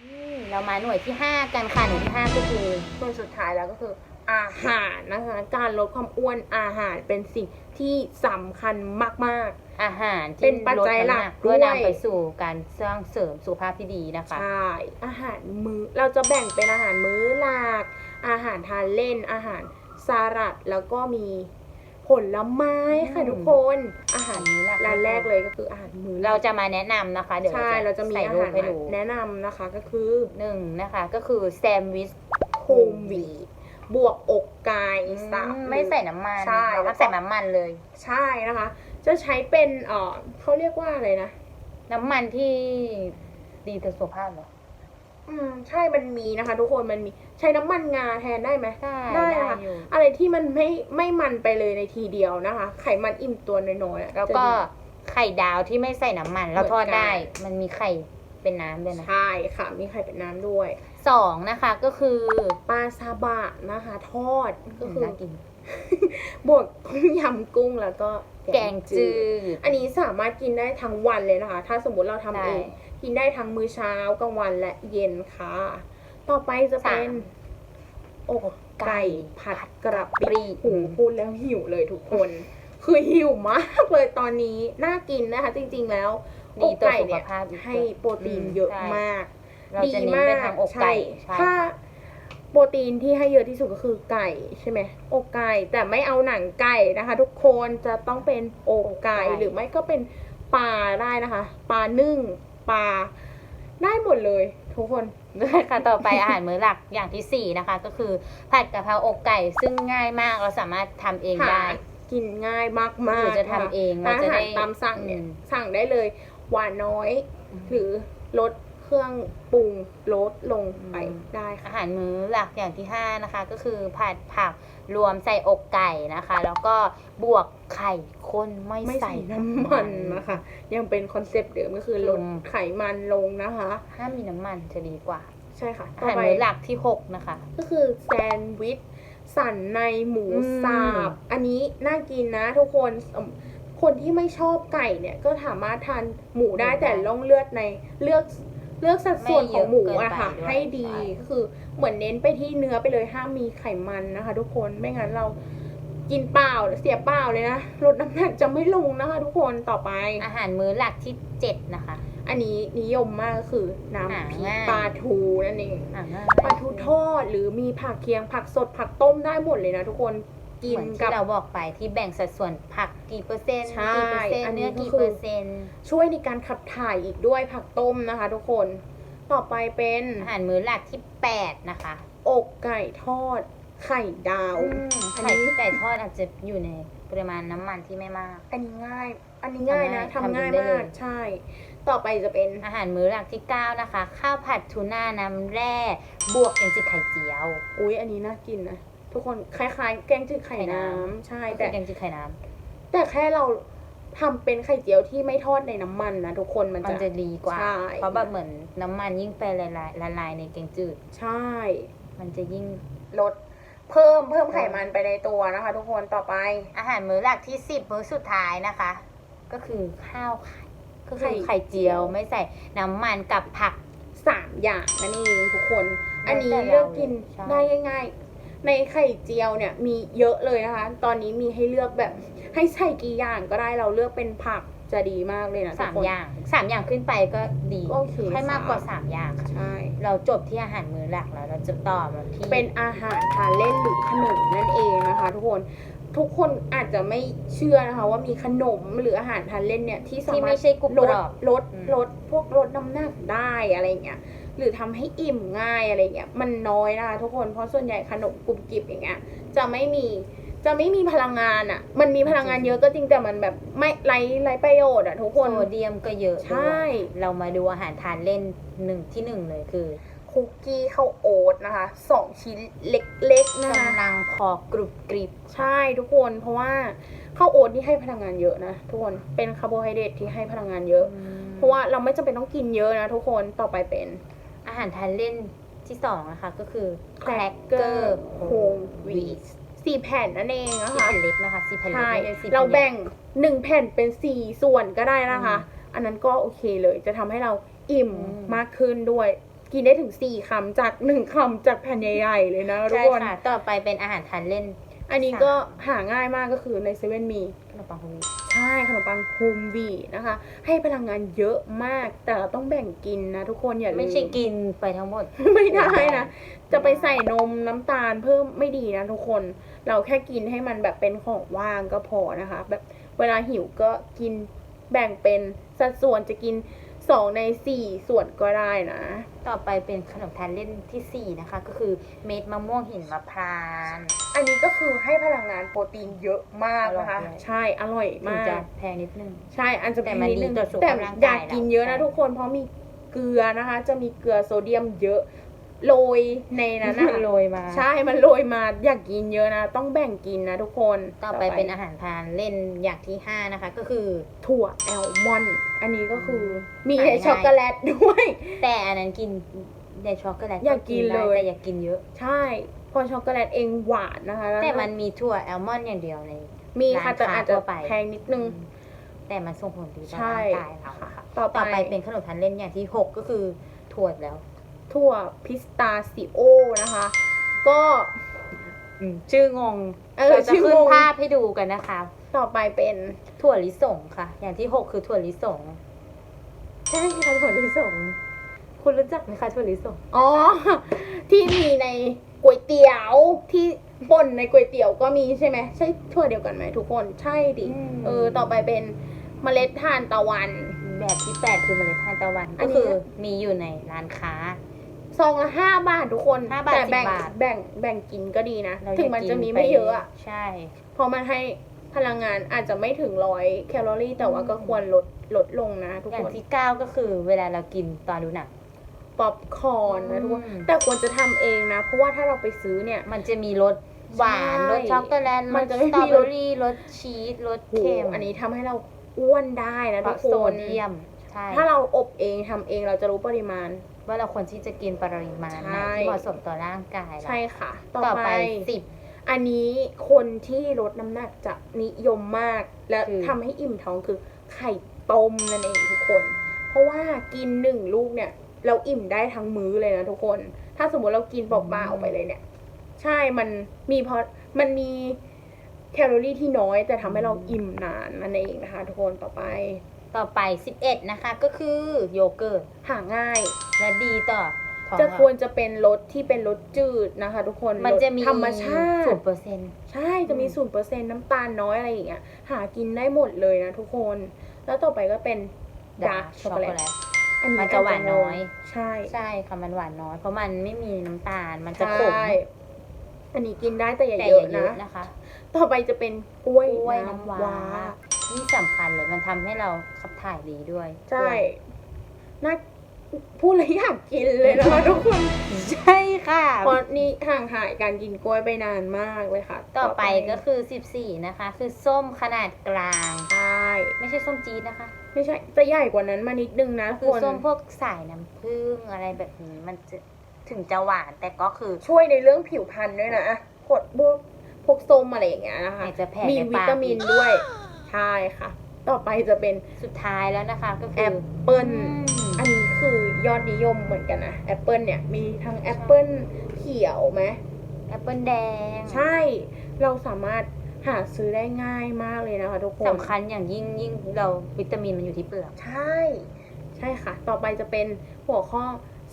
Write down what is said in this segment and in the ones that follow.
อืมเรามาหน่วยที่ 5 กันค่ะหน่วยที่ 5 ก็คือส่วนสุดท้ายแล้วก็คืออาหารนะคะการลดความอ้วนอาหารเป็นสิ่งที่สำคัญมาก อาหารเป็ที่นปัจจัยหลักดน้ำเพื่อด้วย นำไปสู่การสร้างเสริมสุขภาพที่ดีนะๆ คะ ใช่ อาหารมือ้อเราจะแบ่งเป็นอาหารมื้อหลัก อาหารทานเล่นอาหารสลัดแล้วก็มี ผลไม้ค่ะอืมทุกคน อาหารมื้อหลักร้านแรกเลยก็คืออาหารมื้อหลักเราจะมาแนะนำนะคะ เดี๋ยวใช่เราจะมีใส่อารูหาปรให้ดูแนะนำนะคะก็คือหนึ่งนะคะ ก็คือแซนด์วิชโฮมวีดบวกอกไก่สับ ไม่ใส่น้ำมันใช่เราแล้ก็วก็ใส่น้ำมันเลย ใช่นะคะ จะใช้เป็นเอ่อเขาเรียกว่าอะไรนะ น้ำมันที่ดีต่อสุขภาพเหรอ อืมใช่มันมีนะคะ ทุกคนมันมีใช้น้ำมันงาแทนได้ไหมได้ได้ได้ค่ะอยู่อะไรที่มันไม่ไม่มันไปเลยในทีเดียวนะคะ ไขมันอิ่มตัวน้อยๆอะแล้วจะก็ดี ไข่ดาวที่ไม่ใส่น้ำมัน เราทอดเหมือนกัน ได้ มันมีไข่เป็นน้ำด้วยนะใช่ค่ะ มีไข่เป็นน้ำด้วย สองนะคะก็คือปลาซาบะนะคะ ทอดก็คือน่ากิน บวกต้มยำกุ้งแล้วก็แกงจืด อันนี้สามารถกินได้ทั้งวันเลยนะคะ ถ้าสมมติเราทำเองใช่กินได้ทั้งมื้อเช้ากลางวันและเย็นค่ะ ต่อไปจะเป็นสามอกไก่ผัดกระปรีปิหูพูดแล้วหิวเลยทุกคน คือหิวมากเลยตอนนี้ น่ากินนะคะ จริง ๆ แล้วดีต่อไก่สุขเนี่ยภาพอีกให้โปรตีนเยอะใช่มากเราจะเน้นไปทางอกไก่ใช่ใช่ถ้า โปรตีนที่ให้เยอะที่สุดก็คือไก่ใช่ไหมอกไก่แต่ไม่เอาหนังไก่นะคะ ทุกคนจะต้องเป็นอกไก่หรือไม่ก็เป็นปลาได้นะคะ ปลานึ่งปลาได้หมดเลย ทุกคนค่ะต่อไปอาหารมื้อหลักอย่างที่สี่นะคะ ก็คือผัดกะเพราอกไก่ซึ่งง่ายมากเราสามารถทำเองหาได้ กินง่ายมากๆหรือจะทำเองร้านเราจะอาหาได้รตามสั่งเนี่ยอืมสั่งได้เลยหวานน้อยอืมหรือลดเค รื่องปรุงลดลงไปอืมได้ค่ะ อาหารมื้อหลักอย่างที่ห้านะคะ ก็คือผัดผักรวมใส่อกไก่นะคะ แล้วก็บวกไข่ข้นไม่ไม่ใส่ใส่น้ำมันนะคะ ยังเป็นคอนเซปต์เดิมก็คือลดอืมไขมันลงนะคะ ห้ามมีน้ำมันจะดีกว่า ใช่ค่ะ อาต่อหารไปมื้อหลักที่หกนะคะ ก็คือแซนด์วิชสันในหมูอืม สับอันนี้น่ากินนะทุกคนอืมคนที่ไม่ชอบไก่เนี่ยก็สามารถทานหมูได้แต่ต้องเลือกในเลือก เลือกสัดส่วนของหมูอะค่ะ ให้ดีก็คือเหมือนเน้นไปที่เนื้อไปเลยห้ามมีไขมันนะคะ ทุกคนไม่งั้นเรากินเปล่าเสียเปล่าเลยนะลดน้ำหนักจะไม่ลงนะคะ ทุกคนต่อไป อาหารมื้อหลักที่เจ็ดนะคะ อันนี้นิยมมากก็คือหาน้ำพริกง่ายปลาทูนั่นเองอะง่ายปลาทูทอดหรือมีผักเคียงผักสดผักต้มได้หมดเลยนะทุกคน กินเหมือนกัที่บเราบอกไปที่แบ่งสัดส่วนผักกี่เปอร์เซ็นต์ใช่กี่เปอร์เซ็นอัต์นนี้เนื้อกี่ก็คือ เปอร์เซ็นต์ช่วยในการขับถ่ายอีกด้วยผักต้มนะคะ ทุกคน ต่อไปเป็นอาหารมื้อหลักที่แปดนะคะอกไก่ทอด ไข่ดาวอืมอันไข่นี้ที่ไก่ทอดอาจจะอยู่ในปริมาณน้ำมันที่ไม่มาก อันนี้ง่าย อันนี้ง่ายนะทำทำง่าง่ายยทำได้มาเลกยใช่ ต่อไปจะเป็น อาหารมื้อหลักที่ 9 นะคะ ข้าวผัดทูน่าน้ำแร่ บวกแกงจืดไข่เจียว อุ้ยอันนี้น่ากินนะ ทุกคนคล้ายๆ แกงจืดไข่ไข่น้น้ำำใช่ก็คืแต่อแกงจืดไข่น้แต่แค่เราทำเป็นไข่เจียวที่ไม่ทอดในน้ำมันนะทุกคนมันำมันจะจะดีกว่า ใช่ เพราะแบบเหมือนน้ำมันยิ่งไปละลายละลายในแกงจืด ใช่ มันจะยิ่ง ลดเพิ่มเพิ่มไขมันไปในตัวนะคะ ทุกคนต่อไป อาหารมื้อหลักที่10มื้อสุดท้ายนะคะ ก็คือข้าวไข่ก็คือไข่ไข่เจียวไม่ใส่น้ำมันกับผัก สามอย่างนั่นเองทุกคนแล้วอันนี้แต่เราเลือกกินใช่ ได้ง่าย ๆ ในไข่เจียวเนี่ยมีเยอะเลยนะคะ ตอนนี้มีให้เลือกแบบ ให้ใส่กี่อย่างก็ได้เราเลือกเป็นผักจะดีมากเลยนะทุสากมคน อย่างสามอย่างขึ้นไปก็ดีโอเคให้มากกว่าสาม สามอย่างค่ะใช่ เราจบที่อาหารมื้อหลักแล้วเราจะต่อมาที่เป็นอาหารทานเล่นหรือขนมนั่นเองนะคะ ทุกคนทุกคนอาจจะไม่เชื่อนะคะว่ามีขนมหรืออาหารทานเล่นเนี่ยที่สาที่มารไม่ถใช่กรุบลกดรอบ ลดอืม ลดพวกลดน้ำหนักได้อะไรเงี้ย หรือทำให้อิ่มง่ายอะไรเงี้ยมันน้อยนะคะทุกคนเพราะส่วนใหญ่ขนมกรุบกริบอย่างเงี้ยจะไม่มีจะไม่มีพลังงานอะ่ะ มันมีพลังงานเยอะก็จริงแต่มันแบบไม่ไรไรประโยชน์อะ่ะทุกคนโซเดียมก็เยอะใช่ด้วยเรามาดูอาหารทานเล่นหนึ่งที่หนึ่งเลยคือคุกกี้ข้าวโอ๊ตนะคะสองชิ้นเล็กๆนะคะกำลังพอกรุบกริบใช่ทุกคนเพราะว่าข้าวโอ๊ตที่ให้พลังงานเยอะนะทุกคนเป็นคาร์โบไฮเดรตที่ให้พลังงานเยอะ เพราะว่าเราไม่จำเป็นต้องกินเยอะนะทุกคนต่อไปเป็น อาหารทานเล่นที่สองนะคะก็คือแครกเกอ cracker ร์โฮมวีทสี่แผ่นนั่นเองนะสี่คะแผ่นเล็กนะคะสี่แผ่นเล็กใช่ไม่ใช่สี่แผ่นเราใหญ่แบ่งหนึ่งแผ่นเป็นสี่ส่วนก็ได้นะคะอืมอันนั้นก็โอเคเลยจะทำให้เราอิ่มอืมมากขึ้นด้วย กินได้ถึงสี่คำจากหนึ่งคำจากแผ่นใหญ่ๆเลยนะทุกใช่คนค่ะต่อไปเป็นอาหารทานเล่นอันนี้ก็หาง่ายมากก็คือในเซเว่นมี ขนมปังโฮลวีต ใช่ขนมปังโฮมวีนะคะ ให้พลังงานเยอะมาก แต่เราต้องแบ่งกินนะทุกคนอย่าลืมไม่ใช่กินไปทั้งหมด ไม่ได้นะ จะไปใส่นมน้ำตาลเพิ่มไม่ดีนะทุกคน เราแค่กินให้มันแบบเป็นของว่างก็พอนะคะ แบบเวลาหิวก็กินแบ่งเป็นสัดส่วนจะกิน สองในสี่ส่วนก็ได้นะ ต่อไปเป็นขนมทานเล่นที่สี่นะคะ ก็คือเม็ดมะม่วงหินมะพร้านอันนี้ก็คือให้พลังงานโปรตีนเยอะมากนะคะอร่อยด้วยใช่อร่อยถึงมาก จะแพงนิดนึง ใช่อันจะแต่มันนิดนึงดีต่อสุขแต่ภาพร่างอยากกายกินเยอะเรานะใช่ ทุกคนเพราะมีเกลือนะคะ จะมีเกลือโซเดียมเยอะ โรยในนั้นนะโรยมาใช่มันโรยมาอยากกินเยอะนะ ต้องแบ่งกินนะทุกคนต่อไปเป็นอาหารทานเล่นอย่างที่ห้านะคะ ก็คือถั่วแอลมอนด์อันนี้ก็คือมีหาในง่ายช็อกโกแลตด้วย แต่อันนั้นกินในช็อกโกแลตอยากกินได้เลยแต่อยากกินเยอะ ใช่เพอช็อกโกแลตเองหวานนะคะล้วแต่มันมีถั่วแอลมอนด์อย่างเดียวในมีค่ะร้านแต่ค้าอาจจะทั่วไปแพงนิดนึง แต่มันส่งผลดีต่อใช่ร่างกายเราค่ะต่อไปต่อไปเป็นขนมทานเล่นอย่างที่หกก็คือถั่วอีกแล้ว ถั่วพิสตาซิโอนะคะ ก็ชื่องงเออเราจะชื่อขึ้นงงภาพให้ดูกันนะคะ ต่อไปเป็นถั่วลิสงค่ะ อย่างที่หกคือถั่วลิสงใช่ค่ะถั่วลิสงคุณรู้จักไหมคะถั่วลิสงอ๋อ ที่มีในก๋วยเตี๋ยวที่ป่นในก๋วยเตี๋ยวก็มีใช่ไหมใช่ถั่วเดียวกันไหมทุกคนใช่ดิอืมเออ ต่อไปเป็นเมล็ดทานตะวัน แบบที่แปดคือเมล็ดทานตะวันอัก็นนี้คือมีอยู่ในร้านค้า ซองละห้าบาททุกคน ห้าบาทแต่แบ่งสิบบาท แบ่งแบ่งกินก็ดีนะ เราถึงมันจะมีไม่เยอะอะใช่ เพราะมันให้พลังงานอาจจะไม่ถึงร้อยแคลอรี่ แต่ว่าก็อืมควรลดลดลงนะ ทุกอย่าคงนที่เก้าก็คือเวลาเรากินตอนดูหนัง ป๊อปคอร์นนะทุกคนอืม แต่ควรจะทำเองนะ เพราะว่าถ้าเราไปซื้อเนี่ย มันจะมีรสหวานใช่รสช็อกโกแลตรมันสจะไม่สตรอมีเบรอส รี่รสชีสรสโอ้โหเค็มอันนี้ทำให้เราอ้วนได้นะเพทุราะกโซคน เดียม ใช่ ถ้าเราอบเองทำเองเราจะรู้ปริมาณ ว่าเราควรที่จะกินปริมาณไหนใช่ที่เหมาะสมต่อร่างกายเราใช่ค่ะ ต่อไปสิบอันนี้คนที่ลดน้ำหนักจะนิยมมาก และคือทำให้อิ่มท้องคือไข่ต้มนั่นเองทุกคน เพราะว่ากินหนึ่งลูกเนี่ย เราอิ่มได้ทั้งมื้อเลยนะทุกคน ถ้าสมมติเรากินเปล่าๆไปเลยเนี่ย ใช่มันมีเพราะมันมีแคลอรี่ที่น้อยแต่ทำให้เราอิ่มนานนั่นเองนะคะ ทุกคนต่อไป ต่อไปสิบเอ็ดนะคะ ก็คือโยเกิร์ตหาง่ายและดีต่อท้องจะเราควรจะเป็นรสที่เป็นรสจืดนะคะ ทุกคนมันจะมีรสธรรมชาศูตินย์เปอร์เซ็นต์ ใช่จะมีอืศูนย์เปอร์เซ็นต์น้ำตาลน้อยอะไรอย่างเงี้ยหากินได้หมดเลยนะทุกคน แล้วต่อไปก็เป็นดาร์กช็อกโกแลต อันนี้มันจะหวานน้อย ใช่ใช่ค่ะมันหวานน้อย เพราะมันไม่มีน้ำตาลมันจะขมใช่อันนี้กินได้แต่อย่าแต่เยออะย่าเยนะ อะนะคะ ต่อไปจะเป็นกล้วยกล้วยน้ำน้ำว้า ว้านี่สำคัญเลยมันทำให้เราขับถ่ายดีด้วยใช่น่าพูดเลยอยากกินเลยนะคะทุกคนใช่ค่ะ เพราะนี่ห่างหายการกินกล้วยไปนานมากเลยค่ะต่อไปก็คือ 14 นะคะ คือส้มขนาดกลาง ใช่ไม่ใช่ส้มจี๊ดนะคะ ไม่ใช่จะใหญ่กว่านั้นมานิดนึงนะคือคนส้มพวกสายน้ำผึ้งอะไรแบบนี้มันจะถึงจะหวานแต่ก็คือช่วยในเรื่องผิวพรรณด้วยนะกดพวกพวกส้มอะไรอย่างเงี้ยนะคะ อาจจะแผ่มีในวิปากตามินอีกด้วย ใช่ค่ะ ต่อไปจะเป็นสุดท้ายแล้วนะคะก็แอคือปเปิลอืมอันนี้คือยอดนิยมเหมือนกันนะแอปเปิลเนี่ยมีทั้งแอปเปิลเขียวไหม แอปเปิลแดงใช่ เราสามารถหาซื้อได้ง่ายมากเลยนะคะทุกคน สำคัญอย่างยิ่งยิ่งเราวิตามินมันอยู่ที่เปลือกใช่ ใช่ค่ะ ต่อไปจะเป็นหัวข้อ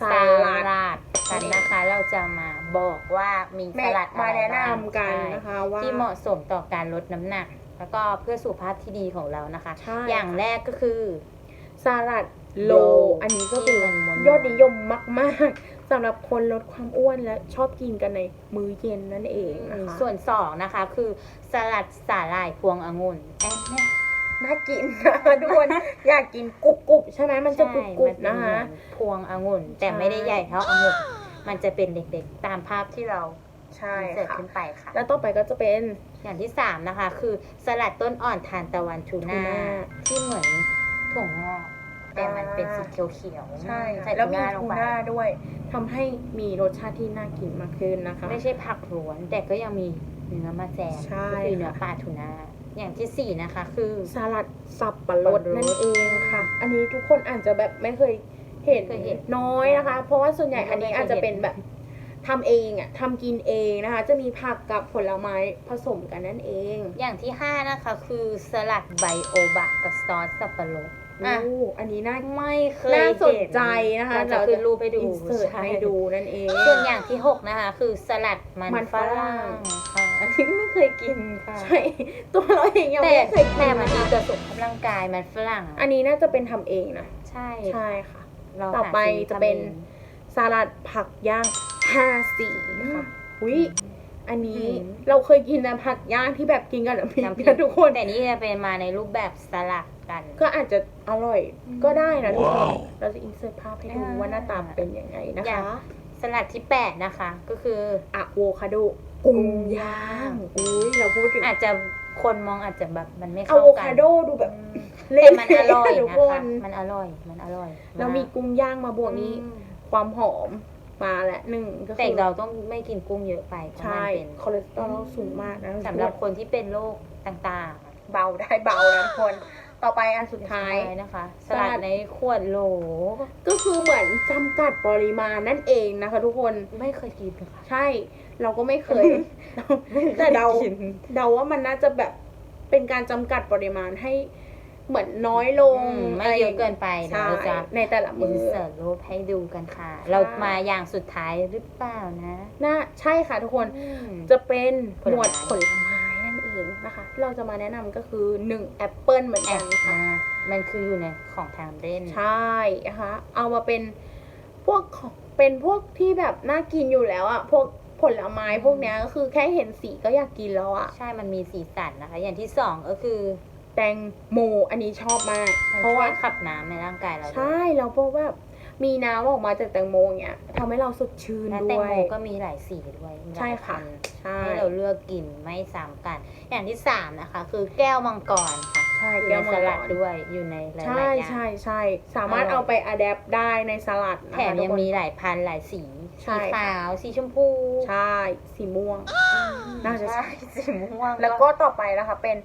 สสลัดลัดกันนะคะ เราจะมาบอกว่ามีแม่สลัดมาอะไรแนะบ้างนำกันใช่นะคะว่า ที่เหมาะสมต่อการลดน้ำหนัก แล้วก็เพื่อสุขภาพที่ดีของเรานะคะ ใช่ อย่างแรกก็คือ สลัดโล โลอันนี้ก็คือที่มันม้วนๆ ยอดนิยมมากๆสำหรับคนลดความอ้วนและชอบกินกันในมื้อเย็นนั่นเองนะคะส่วนสองนะคะคือสลัดสาหร่ายพวงองุ่นแอนเนี่ยน่ากินนะคะทุกคนอยากกินกรุบกรุบๆใช่ไหมมันจะกรุบกรุบใช่ๆนะคะมัเป็เหมือพวงองุ่นแต่ใช่ ไม่ได้ใหญ่เท่าองุ่นมันจะเป็นเด็กๆ ตามภาพที่เรา ใช่เสิร์ฟค่ะ ขึ้นไปค่ะ แล้วต่อไปก็จะเป็น อย่างที่สามนะคะ คือสลัดต้นอ่อนทานตะวันทูน่าทูน่าที่เหมือนถั่วงอก แต่มันเป็นสีเขียวๆใช่ใส่แล้วทูมีน่าลงทูไปน่าด้วยทำให้มีรสชาติที่น่ากินมากขึ้นนะคะ ไม่ใช่ผักล้วน แต่ก็ยังมีเนื้อมาแจมใช่ ก็คือเนื้อค่ะปลาทูน่าอย่างที่สี่นะคะ คือ สลัดสับปะรดสับปะรดนั่นเองค่ะ อันนี้ทุกคนอาจจะแบบไม่เคยเห็นเคยเห็นน้อยนะคะ เพราะว่าส่วนใหญ่อันนี้อาจจะเป็นแบบ ทำเองอะทำกินเองนะคะ จะมีผักกับผลไม้ผสมกันนั่นเอง อย่างที่ 5 นะคะ คือสลัดไบโอบะกับซอสสับปะรดอะอู้อันนี้น่าไม่เคยน่าสนเห็ใจนะคะเราจะขึ้นรูปให้ดูอินเสิร์ตช่ให้ดูนั่นเองส่วนอย่างที่ 6 นะคะ คือสลัดมันมันฝฝรั่รั่งงค่ะอันนี้ไม่เคยกินค่ะใช่ตัวเราเองยังแต่ไม่เคยกิแต่นมันดีนะคะต่อสุขภาพร่างกายมันฝรั่ง อันนี้น่าจะเป็นทำเองนะใช่ใช่ค่ะเราต่อไปหาซื้จะเป็นทำองสลัดผักย่าง ห้าสีค่ะอุ้ยอันนี้อืม เราเคยกินนะผักย่างที่แบบกินกับน้ำพริกน้ำพริกนะทุกคน แต่นี่จะเป็นมาในรูปแบบสลัดกัน ก็อาจจะอร่อยอืมก็ได้นะทุกคนว้าวเราจะอินเสิร์ตภาพให้ดูอ่า ว่าหน้าตาเป็นยังไงนะอย่าคะงสลัดที่8นะคะ ก็คือ อะโวคาโดกุ้งย่างอุ้ยเราพูดถึงอาจจะคนมองอาจจะแบบมันไม่อะเข้าโวกัคานโดดูแบบอืมเละแต่มันอร่อยทุกนะคคะนมันอร่อยมันอร่อยแล้วมีกุ้งย่างมาบวกนี้ อืมความหอม มาและหนึ่งก็แต่คือเราต้องไม่กินกุ้งเยอะไปเพราะใช่มันเป็นคอเลสเตอรอลสูงมากนะสำหรับคนที่เป็นโรคต่างเบาได้เบานะทุกคนต่อไปอันๆสุดท้าย นะคะ สสลัลัด ดในขวดโหล ก็คือเหมือนจำกัดปริมาณนั่นเองนะคะ ทุกคนไม่เคยกินค่ะใช่เราก็ไม่เคย แต่เดากินเดาว่ามันน่าจะแบบเป็นการจำกัดปริมาณให้ เหมือนน้อยลงอืมไม่เยอะเกินไปเดี๋ยวใช่เราจะในแต่ละอิมืนอเสิร์ตรูปให้ดูกันค่ะ เรามาอย่างสุดท้ายหรือเปล่านะน่าใช่ค่ะทุกคน อืม จะเป็นผลหมไม้วดผลไม้นั่นเองนะคะ เราจะมาแนะนำก็คือ1แอปเปิลเหมือนแอกันบค่ะอ่ามันคืออยู่ในของทางเล่น ใช่นะคะเอามาเป็นพวกของเป็นพวกที่แบบน่ากินอยู่แล้วอะพวกผลไม้พวกเนี้ยก็คือแค่เห็นสีก็อยากกินแล้วอะใช่มันมีสีสันนะคะ อย่างที่สองก็คือ แตงโมอันนี้ชอบมากมันเพราะช่วว่ายขับน้ำในร่างกายเราด้วยใช่แล้วพวกแบบมีน้ำออกมาจากแตงโมเนี้ยทำให้เราสดชื่นและด้แตงวย โมก็มีหลายสีด้วยมีหลายใช่ค่ะ พันธุ์ใช่ให้เราเลือกกินไม่ซ้ำกัน อย่างที่สามนะคะ คือแก้วมังกรค่ะใช่อยู่แก้วในมัสงกลัดรด้วยอยู่ในหลายใช่ๆอย่าง ใช่ใช่สามารถอร่อยเอาไปอัดแอปได้ในสลัดนะคะแถมยังทุกคน มีหลายพันธุ์หลายสีใช่ สีค่ะขาวสีชมพูใช่สีม่วง น่าจะใช่สีม่วงแล้วก็ต่อไปนะคะเป็น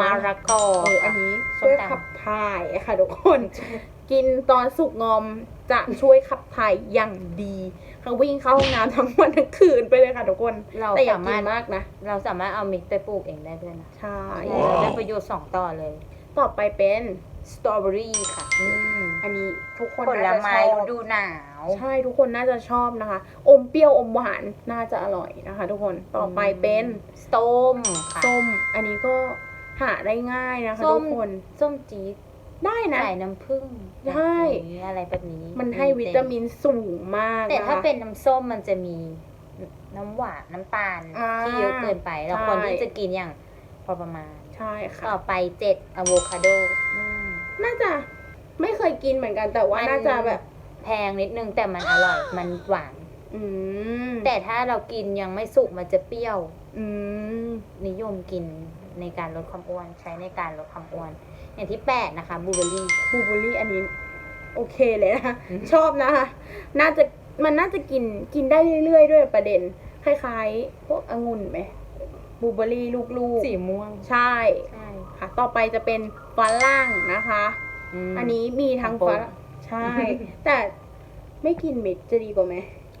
มาระกอโอ้อันนี้ช่วยขับถ่ายค่ะทุกคน กินตอนสุกงอมจะช่วยขับถ่ายอย่างดีเขาวิ่งเข้าห้องน้ำทั้งวันทั้งคืนไปเลยค่ะทุกคนเราแต่อย่าสากิมารถ นมากนะ เราสามารถเอามิกไปปลูกเองได้ด้วยนะใช่เราได้ประโยชน์สองต่อเลย ต่อไปเป็นสตรอเบอรี่ค่ะ อืมอันนี้ทุกคนผลน่าจะไม้ชฤอบดูหนาว ใช่ทุกคนน่าจะชอบนะคะ อมเปรี้ยวอมหวานน่าจะอร่อยนะคะ ทุกคนต่อไปเป็นส้มค่ะส้มอันนี้ก็ หาได้ง่ายนะคะส้ทุม กคนส้มจี๊ดได้นะ ใส่น้ำผึ้งใช่แบบนี้อะไรแบบนี้มันให้วิตามินสูงมากแต่นะคะ ถ้าเป็นน้ำส้มมันจะมีน้ำหวานน้ำตาลอ่าที่เยอะเกินไป เราใช่ ควรที่จะกินอย่างพอประมาณ ใช่ค่ะ ต่อไปเจ็ดอะโวคาโดอืม น่าจะไม่เคยกินเหมือนกัน แต่ว่ามัน น่าจะแบบ แพงนิดนึงแต่มันอร่อยมันหวาน อืมแต่ถ้าเรากินยังไม่สุกมันจะเปรี้ยว อืม นิยมกินในการลดความอ้วน ใช้ในการลดความอ้วน อย่างที่แปดนะคะบลูเบอร์รี่บลูเบอร์รี่อันนี้โอเคเลยนะอืมชอบนะคะน่าจะมันน่าจะกินกินได้เรื่อยๆ ด้วยประเด็น คล้ายๆ พวกองุ่นไหมบลูเบอร์รี่ลูกสีม่วงๆใช่ใช่ค่ะ ต่อไปจะเป็นฝรั่งนะคะมอันนี้มีทั้งของโปรฝดรั่งใช่ แต่ไม่กินเม็ดจะดีกว่าไหม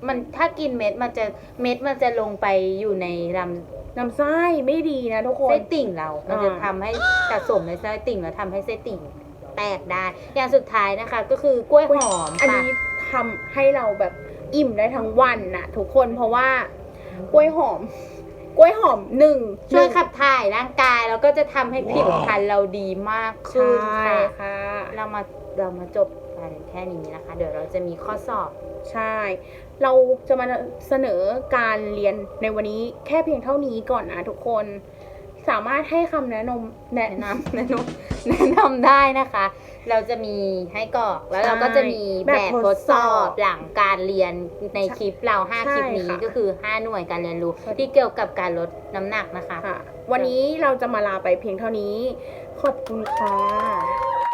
มันถ้ากินเม็ดมันจะเม็ดมันจะลงไปอยู่ในลำน้ำไส้ไม่ดีนะทุกคน ไส้ติ่งเรา มันจะอ่าทำให้สะสมในไส้ติ่งแล้วทำให้ไส้ติ่งแตกได้ อย่างสุดท้ายนะคะ ก็คือกล้วยหอมอันค่ะนี้ทำให้เราแบบอิ่มได้ทั้งวันน่ะ ทุกคนเพราะว่ากล้วยหอม กล้วยหอมหนึ่งช่วยขับถ่ายร่างกายแล้วก็จะทำให้ผิวพรรณเราดีมากขึ้นใช่ค่ะ ค่ะ เรามาเรามาจบกันแค่นี้นะคะ เดี๋ยวเราจะมีข้อสอบ ใช่ เราจะมาเสนอการเรียนในวันนี้แค่เพียงเท่านี้ก่อนนะทุกคน สามารถให้คำแนะนำแนะแนะนนำแนะนำแนะนำได้นะคะ เราจะมีให้กรอกแล้วเราก็จะมีแบแบบบททดดสสออบบหลังการเรียนในคลิปเราใช่5คลิปนี้ค่ะก็คือ 5 หน่วยการเรียนรู้ใช่ที่เกี่ยวกับการลดน้ำหนักนะคะำค่ะวันนี้เราจะมาลาไปเพียงเท่านี้ ขอบคุณค่ะ